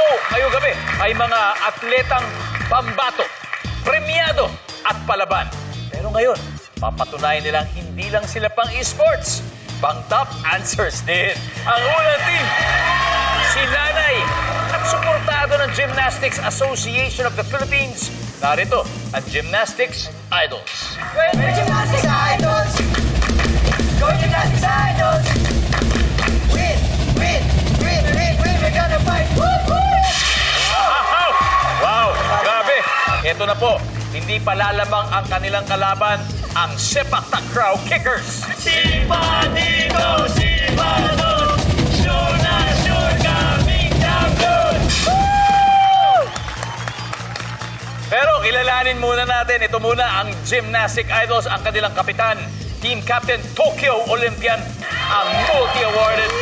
po ngayong gabi ay mga atletang pambato, premiado at palaban. Pero ngayon, papatunayan nilang hindi lang sila pang esports, pang top answers din. Ang unang team, si Nanay at suportado ng Gymnastics Association of the Philippines. Narito ang Gymnastics Idols. We're gymnastics idols. Go gymnastics idols. Na po, hindi pa lalamang ang kanilang kalaban, ang Sepak Takraw Kickers. Sipa dito, sipa doon, sure na sure kaming champion! Pero kilalanin muna natin, ito muna ang Gymnastic Idols, ang kanilang kapitan, Team Captain Tokyo Olympian, ang multi-awarded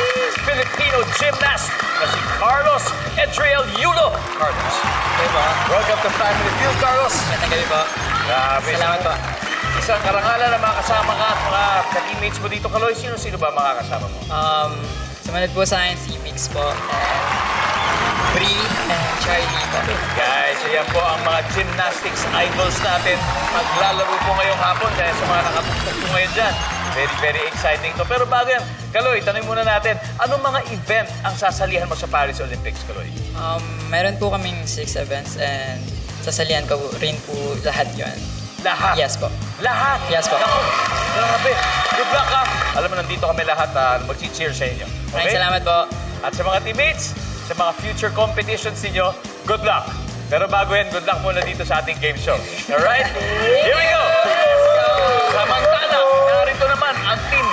Filipino gymnast na si Carlos Edriel Yulo. Carlos, welcome to Family Feud, Carlos. Magandang gabi po. Grabe. Salamat po. Isang karangalan na mga kasama ka at mga ka-teammates mo dito, Kaloy. Sino-sino ba mga kasama mo? Um, sumunod po sa akin si Mix po. And Bree and Charlie po. Guys, ayan po ang mga gymnastics idols natin. Maglalaro po ngayong hapon kaya sa mga nakatutok po ngayon dyan. Very, very exciting to. Pero bago yan, Kaloy, tanong muna natin, anong mga event ang sasalihan mo sa Paris Olympics, Kaloy? Um, meron po kaming six events and sasalihan ko rin po lahat yun. Lahat? Yes po. Lahat? Yes po. Naku, grabe. Good luck ha. Alam mo, nandito kami lahat uh, mag-cheer sa inyo. Maraming salamat po. At sa mga teammates, sa mga future competitions ninyo, good luck. Pero bago yan, good luck muna dito sa ating game show. Alright? Here we go! Samantala, narito naman ang team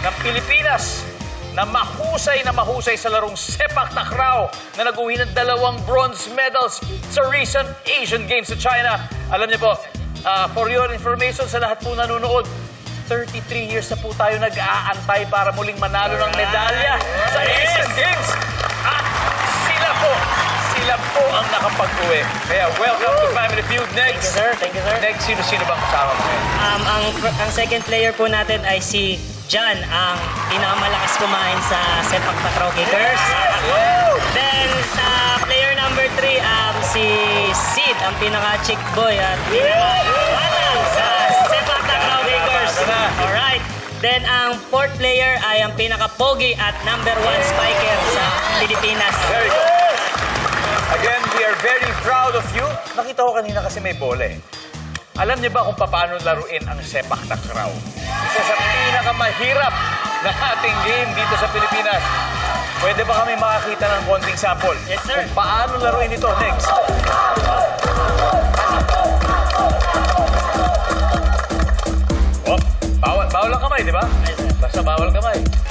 ng Pilipinas na mahusay na mahusay sa larong sepak takraw na nag-uwi ng dalawang bronze medals sa recent Asian Games sa China. Alam niyo po, ah, for your information sa lahat po nanonood, 33 years na po tayo nag-aantay para muling manalo ng medalya sa Asian Games. Sila po, ang nakapag-uwi. Kaya welcome to Family Feud. Next. Thank you, sir. Thank you, sir. Next, sino-sino bang kasama mo ngayon? Um, ang, ang second player po natin ay si John, ang pinakamalakas kumain sa sepak takraw kickers. Then, sa player number three, um, si Sid, ang pinaka-chick boy at pinaka-batang sa sepak takraw kickers. Alright. Then, ang fourth player ay ang pinaka-pogi at number one spiker sa Pilipinas. Very good. Again, we are very proud of you. Nakita ko kanina kasi may bola eh. Alam niyo ba kung paano laruin ang sepak takraw? Isa sa pinakamahirap na ating game dito sa Pilipinas. Pwede ba kami makakita ng konting sample? Yes, sir. Kung paano laruin ito next. Oh, bawal, bawal ang kamay, di ba? Basta bawal kamay.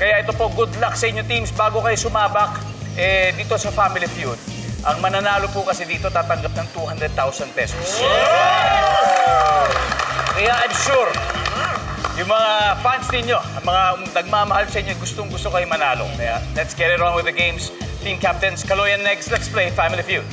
Kaya ito po, good luck sa inyo teams bago kayo sumabak eh, dito sa Family Feud. Ang mananalo po kasi dito tatanggap ng 200,000 pesos. Kaya I'm sure, yung mga fans ninyo, ang mga nagmamahal sa inyo, gustong gusto kayo manalo. Kaya let's get it on with the games. Team captains, Kaloyan next. Let's play Family Feud.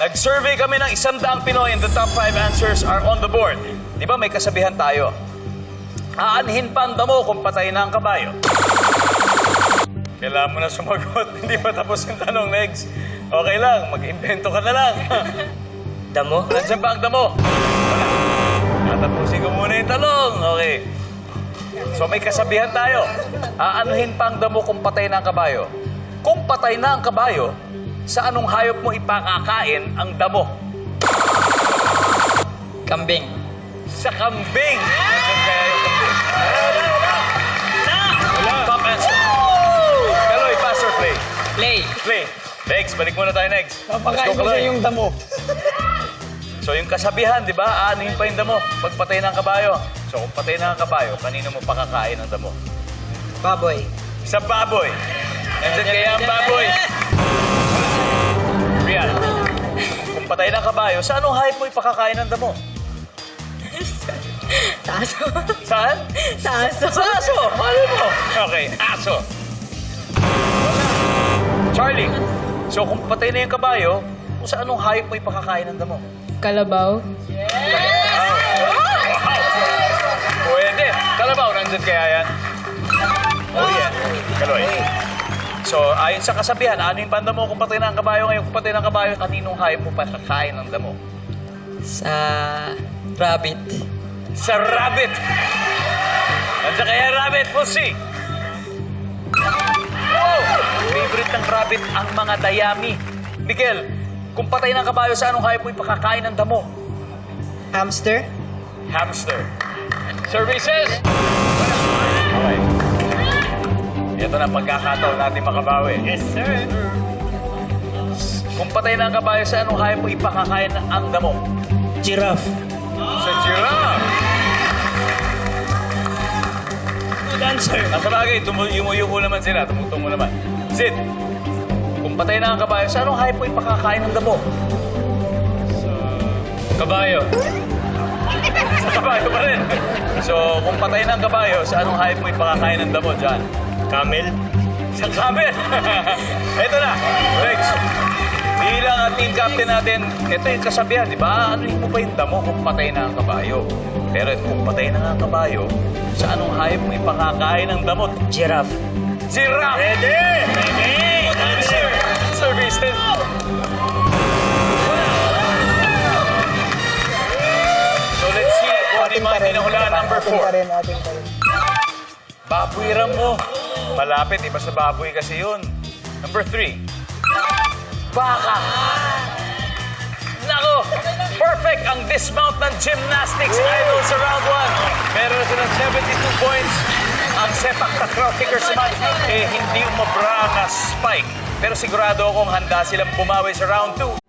Nag-survey kami ng isang daang Pinoy and the top five answers are on the board. Di ba may kasabihan tayo? Aanhin pa ang damo kung patay na ang kabayo. Kailangan mo na sumagot. Hindi pa tapos yung tanong, Negs. Okay lang, mag-invento ka na lang. Damo? Nandiyan ba ang damo? Tatapusin ko muna yung tanong. Okay. So may kasabihan tayo. Aanuhin pa ang damo kung patay na ang kabayo. Kung patay na ang kabayo, sa anong hayop mo ipakakain ang damo? Kambing. Sa kambing. Wala. Top answer. Kaloy, pass or play? Play. Play. Next, balik muna tayo next. Papakain ko sa yung damo. So yung kasabihan, di ba? Aanuhin pa yung damo. Pagpatay ng kabayo. So kung patay na ang kabayo, kanino mo pakakain ang damo? Baboy. Sa baboy. Nandiyan kaya ang baboy. patay ng kabayo, sa anong hayop mo ipakakain ng damo? Taso. Saan? Taso. Sa aso! Mali mo! Okay, aso. Charlie, so kung patay na yung kabayo, kung sa anong hayop mo ipakakain ng damo? Kalabaw. Pwede. Kalabaw, nandun kaya yan? So, ayon sa kasabihan, ano yung banda mo kung patay na ang kabayo ngayon? Kung patay na ang kabayo, kaninong hayop mo pakakain ng damo? Sa rabbit. Sa rabbit! Nandiyan kaya rabbit, we'll see. Wow! Favorite ng rabbit ang mga dayami. Miguel, kung patay na ang kabayo, sa anong hayop mo ipakakain ng damo? Hamster. Hamster. Services! Ito na ang pagkakataon natin makabawi. Yes, sir. Kung patay na ang kabayo, sa anong hayop mo ipakakain ang damo? Giraffe. Sa giraffe! Good answer. Ang sabagay, tumu- yumuyuko naman sila, tumutungo naman. Sid, kung patay na ang kabayo, sa anong hayop mo ipakakain ng damo? Sa kabayo. sa kabayo pa rin. So, kung patay na ang kabayo, sa anong hayop mo ipakakain ng damo dyan? Camel. Sa camel. ito na, Rex. Bilang ang team captain natin, ito yung kasabihan, di ba? Ano mo ba yung damo kung patay na ang kabayo? Pero kung patay na nga ang kabayo, sa anong hayop mo ipakakain ng damot? Giraffe. Giraffe! Ready! Ready! Good answer! Services! So let's see kung ano yung mga number four. Baboy ram mo. Malapit, iba sa baboy kasi yun. Number three. Baka. Nako! Perfect ang dismount ng gymnastics idol sa round one. Meron na silang 72 points. Ang sepak takraw kickers naman, eh hindi umabra na spike. Pero sigurado akong handa silang bumawi sa round two.